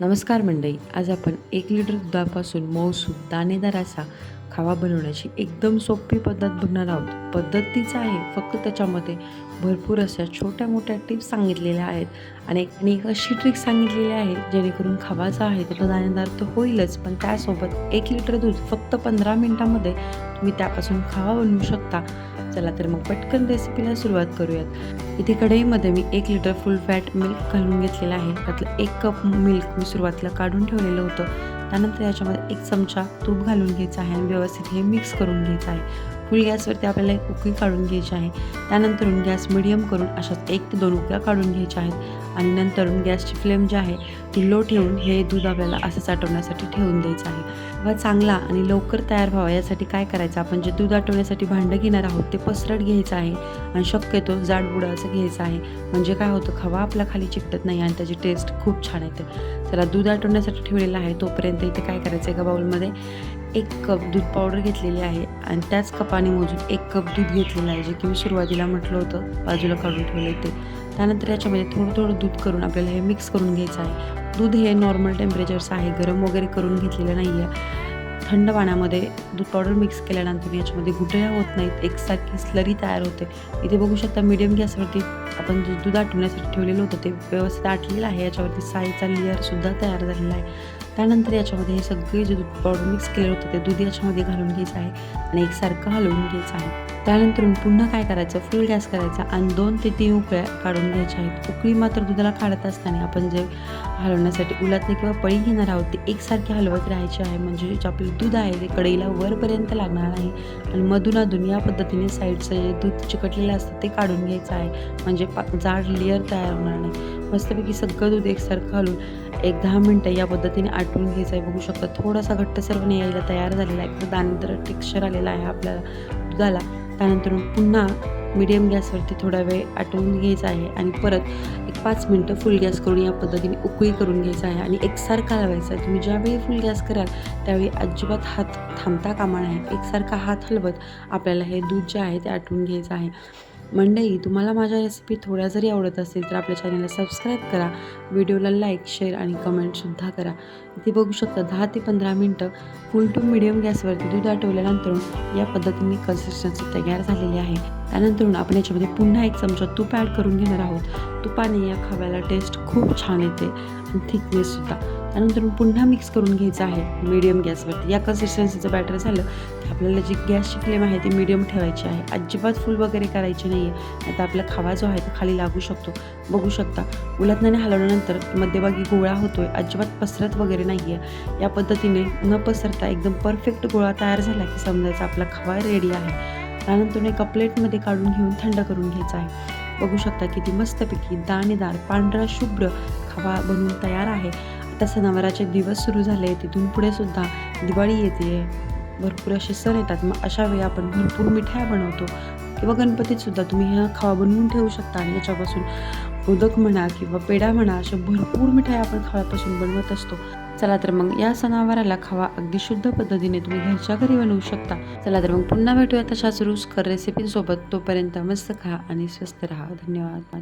नमस्कार मंडळी आज आपण एक लिटर दुधापासून मऊसूप दाणेदार असा खावा बनवण्याची एकदम सोपी पद्धत बघणार आहोत पद्धत तीच आहे फक्त त्याच्यामध्ये भरपूर अशा छोट्या मोठ्या टिप्स सांगितलेल्या आहेत. आणि एक अशी ट्रिक सांगितलेली आहे जेणेकरून खवाचा आहे तो दाणेदार तर होईलच पण त्यासोबत एक लिटर दूध फक्त पंधरा मिनटामध्ये तुम्ही त्यापासून खावा बनवू शकता. चला तर मग पटकन रेसिपीला सुरुवात करूयात. इथे कढईमध्ये मी एक लिटर फुल फॅट मिल्क घालून घेतलेलं आहे. त्यातलं एक कप मिल्क मी सुरुवातीला काढून ठेवलेलं होतं. त्यानंतर याच्यामध्ये एक चमचा तूप घालून घ्यायचा आहे आणि व्यवस्थित हे मिक्स करून घ्यायचं आहे. फुल गॅसवरती आपल्याला एक उकळी काढून घ्यायची आहे. त्यानंतरून गॅस मिडियम करून अशाच एक ते दोन उकळ्या काढून घ्यायच्या आहेत. आणि नंतरून गॅसची फ्लेम जी आहे ती लो ठेवून हे दूध आपल्याला असं साठवण्यासाठी ठेवून द्यायचं आहे. व चांगला आणि लवकर तयार व्हावा यासाठी काय करायचं? आपण जे दूध आठवण्यासाठी भांडं घेणार आहोत ते पसरट घ्यायचं आहे आणि शक्यतो जाडबुडं असं घ्यायचं आहे. म्हणजे काय होतं? खवा आपल्या खाली चिकटत नाही आणि त्याची टेस्ट खूप छान येते. त्याला दूध आठवण्यासाठी ठेवलेलं आहे. तोपर्यंत इथे काय करायचं एका बाउलमध्ये एक कप दूध पावडर घेतलेली आहे आणि त्याच कपाने मोजून एक कप दूध घेतलेलं आहे जे की मी सुरुवातीला म्हटलं होतं बाजूला काढून ठेवलं ते. त्यानंतर याच्यामध्ये थोडं थोडं दूध करून आपल्याला हे मिक्स करून घ्यायचं आहे. दूध हे नॉर्मल टेम्परेचर्स आहे गरम वगैरे करून घेतलेलं नाही आहे थंड पाण्यामध्ये दूध पावडर मिक्स केल्यानंतर याच्यामध्ये गुठळ्या होत नाहीत एकसारखी स्लरी तयार होते. इथे बघू शकता मीडियम गॅसवरती आपण जे दूध आटवण्यासाठी ठेवलेलं होतं ते व्यवस्थित आटलेलं आहे. याच्यावरती साईचा लेअरसुद्धा तयार झालेला आहे. त्यानंतर याच्यामध्ये हे सगळे जे दूध पावडर मिक्स केले होतं ते दूध याच्यामध्ये घालून घ्यायचं आहे आणि एकसारखं हलवून घ्यायचं आहे. त्यानंतर पुन्हा काय करायचं? फुल गॅस करायचा आणि दोन ते तीन उकळ्या काढून घ्यायच्या आहेत. उकळी मात्र दुधाला काढत असताना आपण जे हलवण्यासाठी उलातली किंवा पळी घेणार आहोत ते एकसारखी हलवत राहायचे आहे. म्हणजे जे आपलं दूध आहे ते कढईला वरपर्यंत लागणार नाही आणि मधून अधून या पद्धतीने साईडचं जे दूध चिकटलेलं असतं ते काढून घ्यायचं आहे. म्हणजे पा जाड लेअर तयार होणार नाही. मस्तपैकी सगळं दूध एकसारखं घालून एक दहा मिनटं या पद्धतीने आटवून घ्यायचं आहे. बघू शकता थोडासा घट्टसरपणे यायला तयार झालेला आहे. त्यानंतर टेक्स्चर आलेला आहे आपल्याला दुधाला. त्यानंतर पुन्हा मिडियम गॅसवरती थोडा वेळ आटवून घ्यायचा आहे आणि परत एक पाच मिनटं फुल गॅस करून या पद्धतीने उकळी करून घ्यायचा आहे आणि एकसारखा लावायचा आहे. तुम्ही ज्यावेळी फुल गॅस कराल त्यावेळी अजिबात हात थांबता कामा नये. एकसारखा हात हलवत आपल्याला हे दूध जे आहे ते आटवून घ्यायचं आहे. मंडई तुम्हाला माझ्या रेसिपी थोड्या जरी आवडत असतील तर आपल्या चॅनलला सबस्क्राईब करा. व्हिडिओला लाईक शेअर आणि कमेंटसुद्धा करा. इथे बघू शकता दहा ते पंधरा मिनटं फुल टू मिडियम गॅसवरती दूध आटवल्यानंतर या पद्धतीने कन्सिस्टन्सी तयार झालेली आहे. त्यानंतर आपण याच्यामध्ये पुन्हा एक चमचा तूप ॲड करून घेणार आहोत. तुपाने या खव्याला टेस्ट खूप छान येते आणि थिकनेससुद्धा त्यानंतर पुन्हा मिक्स करून घ्यायचं आहे मीडियम गॅसवरती. या कन्सिस्टन्सीचं बॅटर झालं तर आपल्याला जी गॅसची फ्लेम आहे ती मीडियम ठेवायची आहे. अजिबात फुल वगैरे करायची नाही आहे आता आपला खावा जो आहे तो खाली लागू शकतो. बघू शकता उलटण्याने हलवल्यानंतर मध्यभागी गोळा होतोय अजिबात पसरत वगैरे नाही आहे या पद्धतीने न पसरता एकदम परफेक्ट गोळा तयार झाला की समजायचा आपला खवा रेडी आहे. त्यानंतर एका प्लेटमध्ये काढून घेऊन थंड करून घ्यायचा आहे. बघू शकता किती मस्तपैकी दाणेदार पांढरा शुभ्र खवा बनवून तयार आहे. आता सणावाराचे दिवस सुरू झाले तिथून पुढे सुद्धा दिवाळी येते. भरपूर असे सण येतात. मग अशा वेळी आपण भरपूर मिठाया बनवतो किंवा गणपतीत सुद्धा तुम्ही ह्या खावा बनवून ठेवू शकता आणि याच्यापासून मोदक म्हणा किंवा पेढा म्हणा अशा भरपूर मिठाई आपण खव्यापासून बनवत असतो. चला तर मग या सणावाराला खावा अगदी शुद्ध पद्धतीने तुम्ही घरच्या घरी बनवू शकता. चला तर मग पुन्हा भेटूया तशाच रुचकर रेसिपीसोबत तोपर्यंत मस्त खा आणि स्वस्त राहा. धन्यवाद.